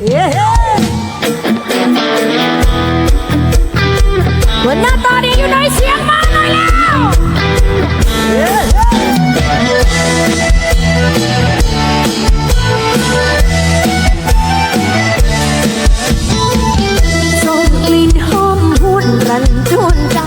คนหน้าตาดีอยู่ในเสียงมาหน่อยแล้วส่งกลิ่นหอมหุ่นรันจวนใจ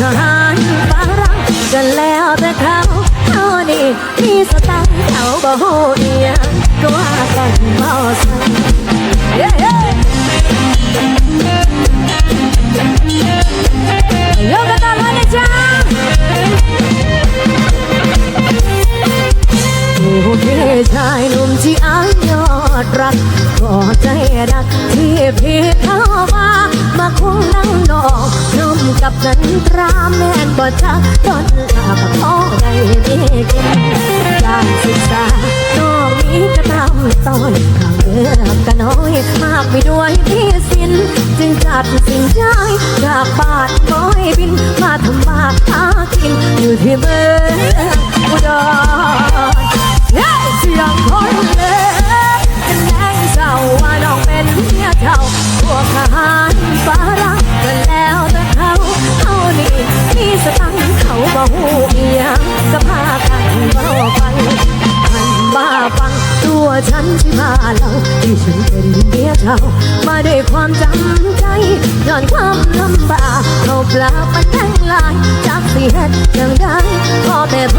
ทหารฝรั่งกันแล้วแต่เขาเขานี่มีสตังค์เขาบ่ฮู้เอียงก็ว่ากันมอสังเย้เย้โยกกันต่อมาเลยจ้าโอเคชายหนุ่มที่อายยอดรักก็ใจรักที่พี่เขา กับนั้นตราแม่นบ่จักต้นลาบพ่อใด้เด็กการศึกษาน้องนี้ก็ทำตอนข้างเลือกก็น้อยมากไปด้วยที่สิ้นจึงจัดสิ่งใจจากบาทน้อยบินมาทำบาทหากินอยู่ที่เมืองอุดรเฮ้ยเสียงคนเลยเป็แงงเศร้าว่าน้องเป็นเมียเจ้าพวกทหาร ตั้งเขาเบาเอียงสภากันเบาฟันหันบ้าฟังตัวฉันที่มาเล่าที่ฉันเป็นเมียเรามาด้วยความจำใจย้อนความลำบากเขาปลาปันแทงลายจากสีเฮ็ดยังได้พอแต่พ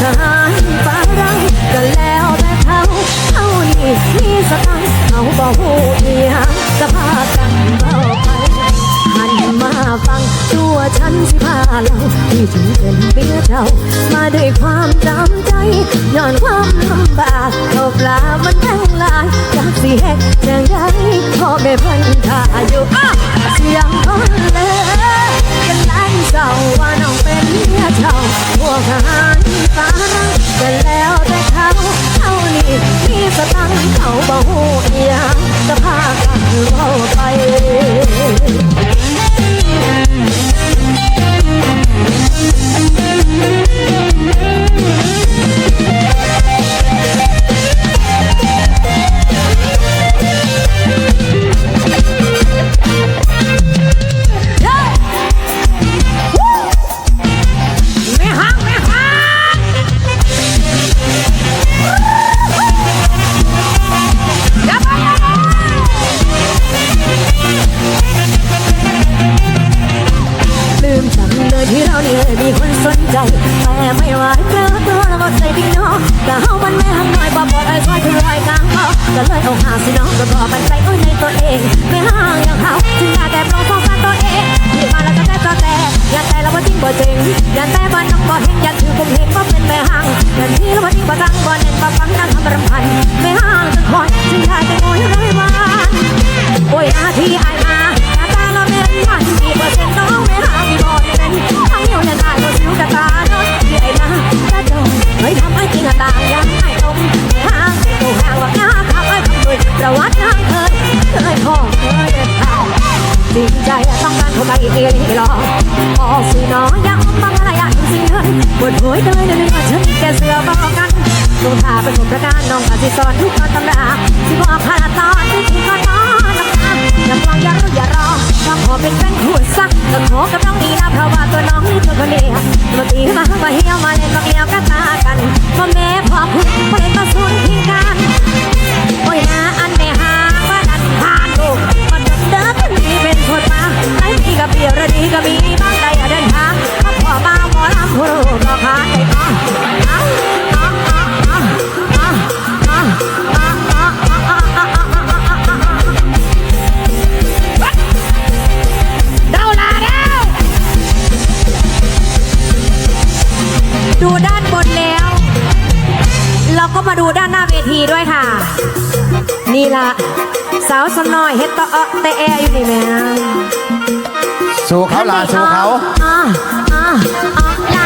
ทหฟ้ารั่งก็แล้วแต่เขาเขานี่มีสตังเขาบอกหูเอียงสภาพกันเบาไปหันมาฟังตัวฉันสิพาเราที่ถึงเป็นเบี้ยเรามาด้วยความจำใจย้อนความลำบากเขาปลามันแห้งลายจากสีแห้งแดงใดพอแม่พันธา บ่หูเอียงสภาพกันเบาไป ตัวเองไม่ห่างอย่างเขาถึงอยากแต่ปลงสองสารตัวเองมาแล้วก็แต่ก็แต่อย่าแต่แล้วว่จริงบ่จริงอย่าแต่บ้านน้องบ่เห็นอย่าถือผมเห็นว่าเป็นแม่ห่างอย่าที่แล้วว่จริงบ่ตั้งบ่เน้นบ่ฟังนั่งทำรำพันไม่ห่างจนคอยถึงอยากแต่งอยร้อยวันโอ้ยอาที่อายมาตาตาเราเป็นมันกี่เปอร์เซ็นต์น้องไม่หามีบ่เป็นทั้ง ดหัวเลยเดินมาฉันแกเสือบอกกันลงทาเป็นผมประการน้องอาศิสอนทุกตอนตำราสิบอกผ่าตอนที่ที่ก็นอนน้ำตาอย่าฟังอย่ารู้อย่ารอถ้าขอเป็นแฟนคุณสักก็ขอกับน้องนี้นะเพราะว่าตัวน้องนี่ตัวคนเดียวมาตีมามาเหี่ยวมาเล่นมาเกี่ยวกันตากันพ่อแม่พ่อคุณมาเล่นมาสูนทิ้งกันโอ้ยนะอันไม่หาว่าดันผ่านลูกมันเดินเดินเป็นมีเป็นคนมาไอ้พี่กับเบียร์ดีก็มี บนแล้ว เราก็มาดูด้านหน้าเวทีด้วยค่ะ นี่ละสาวสน้อยเฮ็ดตะเอะแต่แออยู่นี่แม่สู้เขาลาสู้เขาอะอะอะลา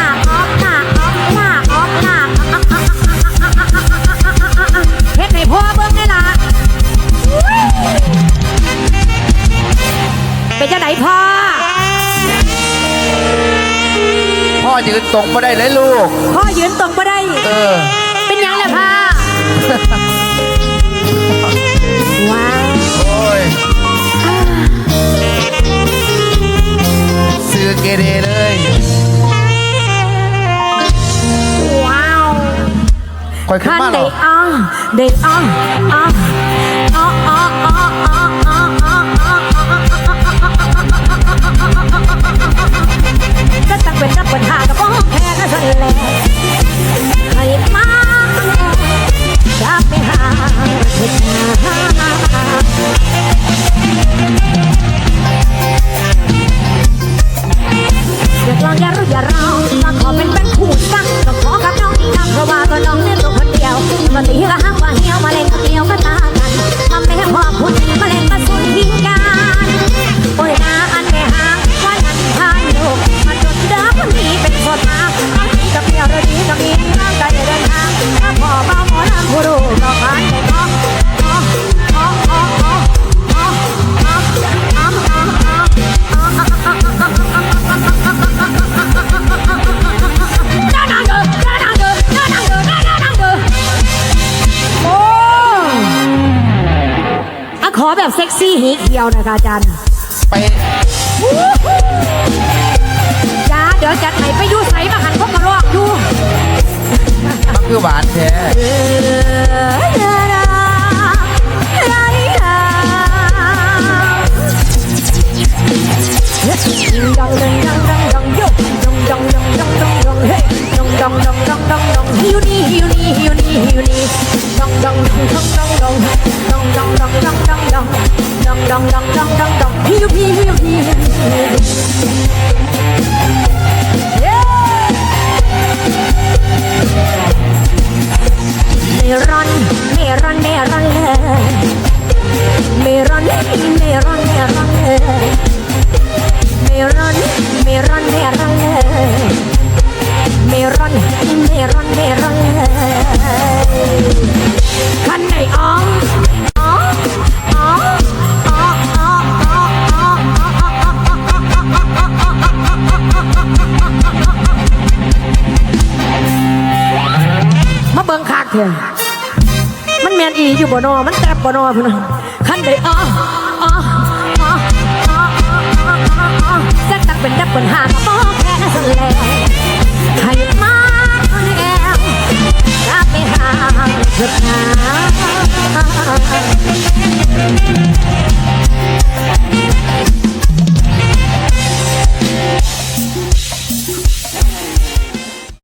ยืนตรงมาได้เลยลูก พ่อยืนตรงบ่ได้ เออ เป็นหยังล่ะพ่อว้าวโอ้ยซื้อเกเรเลย ว้าวคอยขึ้นคันมาเหรได้ออะได้อะอะอะอะอะอะอะอะก็ตั้งเป็นรับปัญหากับพ่อแพ้ก็ฉันแหล never left เซ็กซี่หีเขียวนะคะอาจารย์ไปจ้าเดี๋ยวจัดไหนไปยูใสมาหันพบกระรอกยูมันคือหวานแท้ บนอพุ่นขั้นได้อ้ออ้ออ้ออ้ออ้ออ้อสักตักเป็นดักเป็นหาง